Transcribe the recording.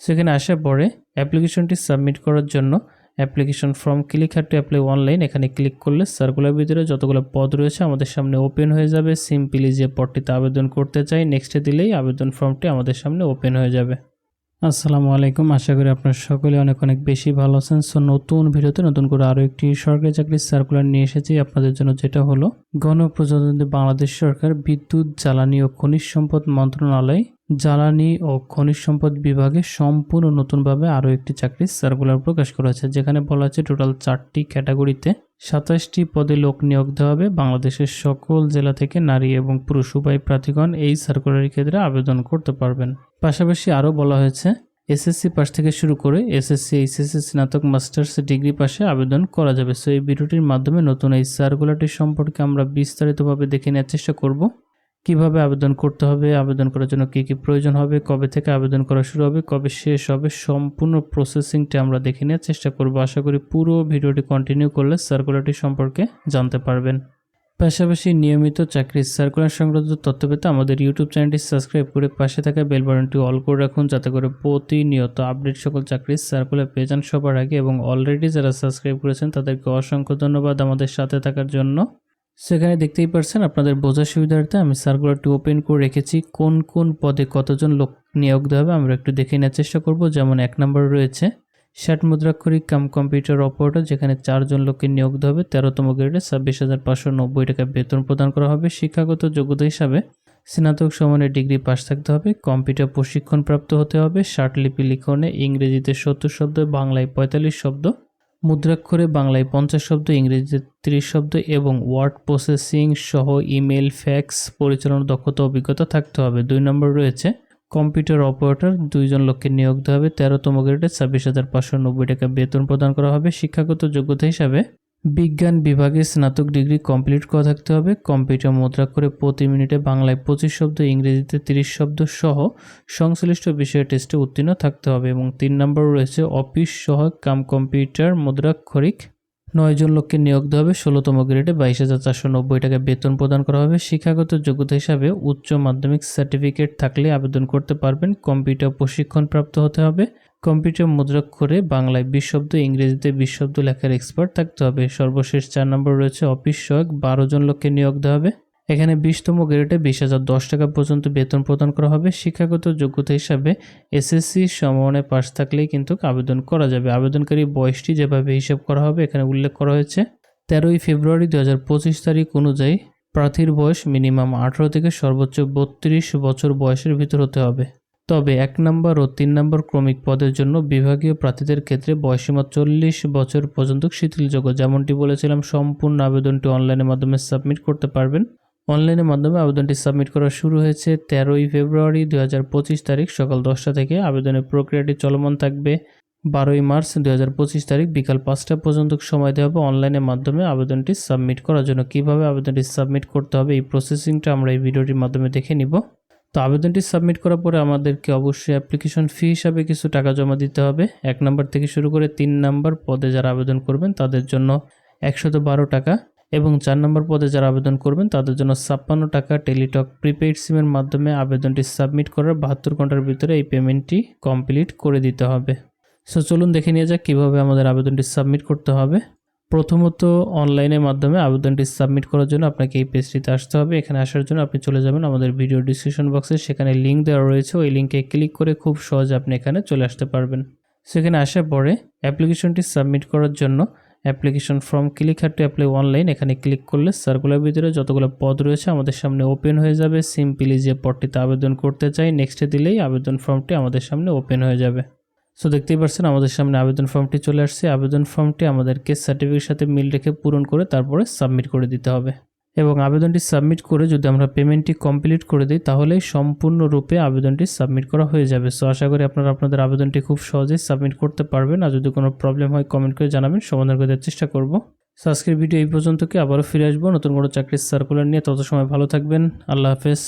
সেখানে আসার পরে অ্যাপ্লিকেশনটি সাবমিট করার জন্য application form click had to apply online এখানে ক্লিক করলে সার্কুলার ভিতরে যতগুলো পদ রয়েছে আমাদের সামনে ওপেন হয়ে যাবে। সিম্পলি যে পদটিতে আবেদন করতে চাই নেক্সটে দিলেই আবেদন ফর্মটি আমাদের সামনে ওপেন হয়ে যাবে। আসসালামু আলাইকুম, আশা করি আপনারা সকলে অনেক অনেক বেশি ভালো আছেন। সো নতুন ভিডিওতে নতুন করে আরও একটি সরকারি চাকরির সার্কুলার নিয়ে এসেছি। আপনাদের জন্য যেটা হলো, গণপ্রজাতন্ত্রী বাংলাদেশ সরকার বিদ্যুৎ, জ্বালানি ও খনিজ সম্পদ মন্ত্রণালয় জ্বালানি ও খনিজ সম্পদ বিভাগে সম্পূর্ণ নতুনভাবে আরও একটি চাকরির সার্কুলার প্রকাশ করা হয়েছে, যেখানে বলা আছে টোটাল চারটি ক্যাটাগরিতে সাতাশটি পদে লোক নিয়োগ দেওয়া হবে। বাংলাদেশের সকল জেলা থেকে নারী এবং পুরুষ উভয় প্রার্থীগণ এই সার্কুলারের ক্ষেত্রে আবেদন করতে পারবেন। পাশাপাশি আরও বলা হয়েছে, এসএসসি পাস থেকে শুরু করে এসএসসি, এইচএসসি, স্নাতক, মাস্টার্স ডিগ্রি পাশে আবেদন করা যাবে। সো এই ভিডিওটির মাধ্যমে নতুন এই সার্কুলারটি সম্পর্কে আমরা বিস্তারিতভাবে দেখে নেওয়ার চেষ্টা করব। কীভাবে আবেদন করতে হবে, আবেদন করার জন্য কী কী প্রয়োজন হবে, কবে থেকে আবেদন করা শুরু হবে, কবে শেষ হবে, সম্পূর্ণ প্রসেসিংটি আমরা দেখে নেওয়ার চেষ্টা করব। আশা করি পুরো ভিডিওটি কন্টিনিউ করলে সার্কুলারটি সম্পর্কে জানতে পারবেন। পাশাপাশি নিয়মিত চাকরির সার্কুলার সংক্রান্ত তথ্য পেতে আমাদের ইউটিউব চ্যানেলটি সাবস্ক্রাইব করে পাশে থাকা বেল বাটনটি অল করে রাখুন, যাতে করে প্রতিনিয়ত আপডেট সকল চাকরির সার্কুলার পেয়ে যান সবার আগে এবং অলরেডি যারা সাবস্ক্রাইব করেছেন তাদেরকে অসংখ্য ধন্যবাদ আমাদের সাথে থাকার জন্য। সেখানে দেখতেই পারছেন আপনাদের বোঝার সুবিধার্থে আমি সার্কুলারটি ওপেন করে রেখেছি। কোন কোন পদে কতজন লোক নিয়োগ দেওয়া হবে আমরা একটু দেখে নেওয়ার চেষ্টা করব। যেমন এক নম্বর রয়েছে, ষাট মুদ্রাক্ষরিক কাম কম্পিউটার অপারেটর যেখানে চারজন লোককে নিয়োগ দেওয়া হবে। তেরোতম গ্রেডে ছাব্বিশ হাজার পাঁচশো নব্বই টাকা বেতন প্রদান করা হবে। শিক্ষাগত যোগ্যতা হিসাবে স্নাতক সমানের ডিগ্রি পাশ থাকতে হবে। কম্পিউটার প্রশিক্ষণ প্রাপ্ত হতে হবে। ষাট লিপি লিখনে ইংরেজিতে সত্তর শব্দ, বাংলায় পঁয়তাল্লিশ শব্দ। মুদ্রাক্ষরে বাংলায় পঞ্চাশ শব্দ, ইংরেজিতে ত্রিশ শব্দ এবং ওয়ার্ড প্রসেসিং সহ ইমেল ফ্যাক্স পরিচালনার দক্ষতা, অভিজ্ঞতা থাকতে হবে। দুই নম্বর রয়েছে, কম্পিউটার অপারেটর দুইজন লোককে নিয়োগ দেওয়া হবে। তেরোতম গ্রেডে ছাব্বিশ হাজার পাঁচশো নব্বই টাকা বেতন প্রদান করা হবে। শিক্ষাগত যোগ্যতা হিসাবে বিজ্ঞান বিভাগে স্নাতক ডিগ্রি কমপ্লিট করা থাকতে হবে। কম্পিউটার মুদ্রা করে প্রতি মিনিটে বাংলায় পঁচিশ শব্দ, ইংরেজিতে তিরিশ শব্দ সহ সংশ্লিষ্ট বিষয়ে টেস্টে উত্তীর্ণ থাকতে হবে এবং তিন নম্বর রয়েছে অফিস সহ কাম কম্পিউটার মুদ্রাক্ষরিক নয়জন লোককে নিয়োগ দেওয়া হবে, ষোলোতম গ্রেডে বাইশ হাজার চারশো নব্বই টাকা বেতন প্রদান করা হবে। শিক্ষাগত যোগ্যতা হিসাবে উচ্চ মাধ্যমিক সার্টিফিকেট থাকলে আবেদন করতে পারবেন। কম্পিউটার প্রশিক্ষণ প্রাপ্ত হতে হবে। কম্পিউটার মুদ্রাক্ষরে বাংলায় বিশ শব্দ ইংরেজিতে বিশ শব্দ লেখার এক্সপার্ট থাকতে হবে। সর্বশেষ চার নম্বর রয়েছে অফিস সহায়ক, বারো জন লোককে নিয়োগ দেওয়া হবে। এখানে বিশতম গ্রেডে বিশ হাজার দশ টাকা পর্যন্ত বেতন প্রদান করা হবে। শিক্ষাগত যোগ্যতা হিসাবে এসএসসি সমমানে পাশ থাকলেই কিন্তু আবেদন করা যাবে। আবেদনকারী বয়সটি যেভাবে হিসাব করা হবে, এখানে উল্লেখ করা হয়েছে, তেরোই ফেব্রুয়ারি দু হাজার পঁচিশ তারিখ অনুযায়ী প্রার্থীর বয়স মিনিমাম আঠারো থেকে সর্বোচ্চ বত্রিশ বছর বয়সের ভিতর হতে হবে। তবে এক নম্বর ও তিন নম্বর ক্রমিক পদের জন্য বিভাগীয় প্রার্থীদের ক্ষেত্রে বয়সীমা চল্লিশ বছর পর্যন্ত শিথিলযোগ্য। যেমনটি বলেছিলাম, সম্পূর্ণ আবেদনটি অনলাইনের মাধ্যমে সাবমিট করতে পারবেন। অনলাইনের মাধ্যমে আবেদনটি সাবমিট করা শুরু হয়েছে তেরোই ফেব্রুয়ারি দু হাজার পঁচিশ তারিখ সকাল দশটা থেকে। আবেদনের প্রক্রিয়াটি চলমান থাকবে বারোই মার্চ দু হাজার পঁচিশ তারিখ বিকাল পাঁচটা পর্যন্ত। সময় দেওয়া হবে অনলাইনের মাধ্যমে আবেদনটি সাবমিট করার জন্য। কীভাবে আবেদনটি সাবমিট করতে হবে এই প্রসেসিংটা আমরা এই ভিডিওটির মাধ্যমে দেখে নিব। তো আবেদনটি সাবমিট করার পরে আমাদেরকে অবশ্যই অ্যাপ্লিকেশন ফি হিসাবে কিছু টাকা জমা দিতে হবে। এক নম্বর থেকে শুরু করে তিন নম্বর পদে যারা আবেদন করবেন তাদের জন্য একশত বারো টাকা এবং চার নম্বর পদে যারা আবেদন করবেন তাদের জন্য ছাপ্পান্ন টাকা টেলিটক প্রিপেইড সিমের মাধ্যমে আবেদনটি সাবমিট করার বাহাত্তর ঘণ্টার ভিতরে এই পেমেন্টটি কমপ্লিট করে দিতে হবে। সো চলুন দেখে নিয়ে যাক কীভাবে আমাদের আবেদনটি সাবমিট করতে হবে। প্রথমত অনলাইনের মাধ্যমে আবেদনটি সাবমিট করার জন্য আপনাকে এই পেজটিতে আসতে হবে। এখানে আসার জন্য আপনি চলে যাবেন আমাদের ভিডিও ডিসক্রিপশন বক্সে। সেখানে লিঙ্ক দেওয়া রয়েছে। ওই লিঙ্কে ক্লিক করে খুব সহজে আপনি এখানে চলে আসতে পারবেন। সেখানে আসার পরে অ্যাপ্লিকেশনটি সাবমিট করার জন্য application form click had to apply online এখানে ক্লিক করলে সার্কুলার ভিতরে যতগুলো পদ রয়েছে আমাদের সামনে ওপেন হয়ে যাবে। সিম্পলি যে পদটিতে আবেদন করতে চাই, নেক্সটে দিলেই আবেদন ফর্মটি আমাদের সামনে ওপেন হয়ে যাবে। সো দেখতেই পাচ্ছেন আমাদের সামনে আবেদন ফর্মটি চলে আসছে। আবেদন ফর্মটি আমাদেরকে সার্টিফিকেট সাথে মিল রেখে পূরণ করে তারপরে সাবমিট করে দিতে হবে। এবং আবেদনটি সাবমিট করে যদি আমরা পেমেন্টটি কমপ্লিট করে দিই তাহলেই সম্পূর্ণরূপে আবেদনটি সাবমিট করা হয়ে যাবে। সো আশা করি আপনারা আপনাদের আবেদনটি খুব সহজেই সাবমিট করতে পারবেন। আর যদি কোনো প্রবলেম হয় কমেন্ট করে জানাবেন। সমাধান করে দেওয়ার চেষ্টা করব। সো আজকের ভিডিও এই পর্যন্ত কি আবারও ফিরে আসব নতুন কোনো চাকরির সার্কুলার নিয়ে। তত সময় ভালো থাকবেন। আল্লাহ হাফেজ।